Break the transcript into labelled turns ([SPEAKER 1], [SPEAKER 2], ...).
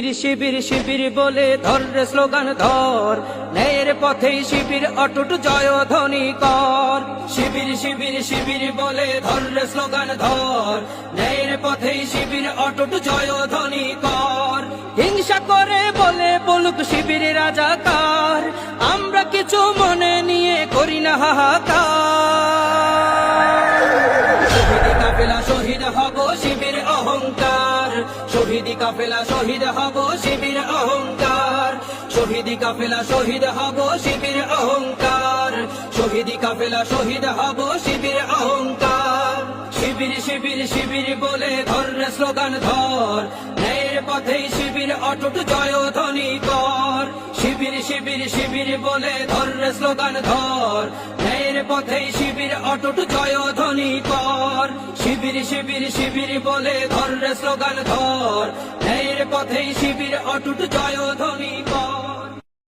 [SPEAKER 1] শিবির শিবির বলে ধর রে স্লোগান ধর। ন্যায়ের পথে শিবির অটুট জয় ধ্বনি কর। শিবির শিবির শিবির বলে ধর রে স্লোগান ধর। ন্যায়ের পথে শিবির অটুট জয় ধ্বনি কর। হিংসা করে বলে বলুক শিবির রাজাকার। আমরা কিছু মনে নিয়ে করি না হাহাকার। শহীদি কাফেলা শহীদ হব শিবির অহংকার। শহীদি কাফেলা শহীদ হব শিবির অহংকার। শহীদি কাফেলা শহীদ হব শিবির অহংকার। শিবির শিবির শিবির বলে ধর স্লোগান ধর। ন্যায়ের পথে শিবির অটুট জয় ধ্বনি কর। শিবির শিবির শিবির বলে ধর স্লোগান ধর। ন্যায়ের পথে শিবির অটুট শিবির শিবির শিবির বলে ধর স্লোগান ধর। ন্যায়ের পথে শিবির অটুট জয় ধ্বনি